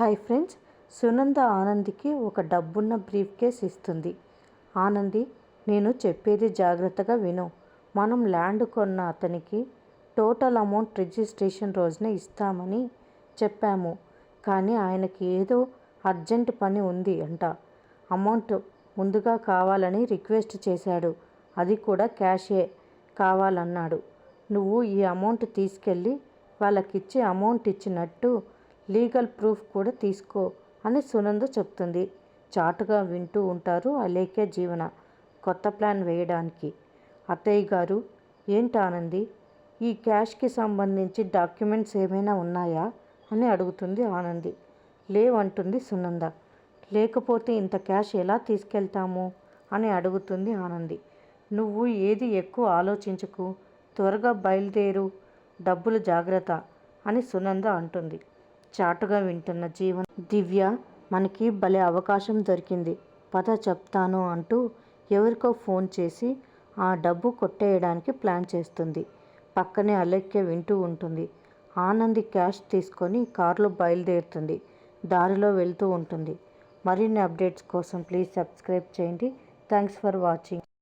Hi friends Sunanda ఆనందికి ఒక డబ్బున్న brief case ఇస్తుంది. ఆనంది నేను చెప్పేది జాగ్రత్తగా విను. మనం ల్యాండ్ కొన్న అతనికి టోటల్ అమౌంట్ రిజిస్ట్రేషన్ రోజున ఇస్తామని చెప్పాము. కానీ ఆయనకి ఏదో అర్జెంట్ పని ఉంది అంట. అమౌంట్ ముందుగా కావాలని రిక్వెస్ట్ చేశాడు. అది కూడా క్యాషే కావాలన్నాడు. నువ్వు ఈ అమౌంట్ తీసుకెళ్ళి వాళ్ళకిచ్చి అమౌంట్ ఇచ్చినట్టు లీగల్ ప్రూఫ్ కూడా తీసుకో అని సునంద చెప్తుంది. చాటుగా వింటూ ఉంటారు అలేఖ్య జీవన. కొత్త ప్లాన్ వేయడానికి. అత్తయ్య గారు ఏంటి ఆనంది? ఈ క్యాష్కి సంబంధించి డాక్యుమెంట్స్ ఏమైనా ఉన్నాయా? అని అడుగుతుంది ఆనంది. లేవంటుంది సునంద. లేకపోతే ఇంత క్యాష్ ఎలా తీసుకెళ్తాము? అని అడుగుతుంది ఆనంది. నువ్వు ఏది ఎక్కువ ఆలోచించకు? త్వరగా బయలుదేరు. డబ్బులు జాగ్రత్త అని సునంద అంటుంది. చాటుగా వింటున్న జీవన్ దివ్య మనకి భలే అవకాశం దొరికింది పద చెప్తాను అంటూ ఎవరికో ఫోన్ చేసి ఆ డబ్బు కొట్టేయడానికి ప్లాన్ చేస్తుంది. పక్కనే అలెక్య వింటూ ఉంటుంది. ఆనంది క్యాష్ తీసుకొని కారులో బయలుదేరుతుంది. దారిలో వెళ్తూ ఉంటుంది. మరిన్ని అప్డేట్స్ కోసం ప్లీజ్ సబ్స్క్రైబ్ చేయండి. Thanks for watching.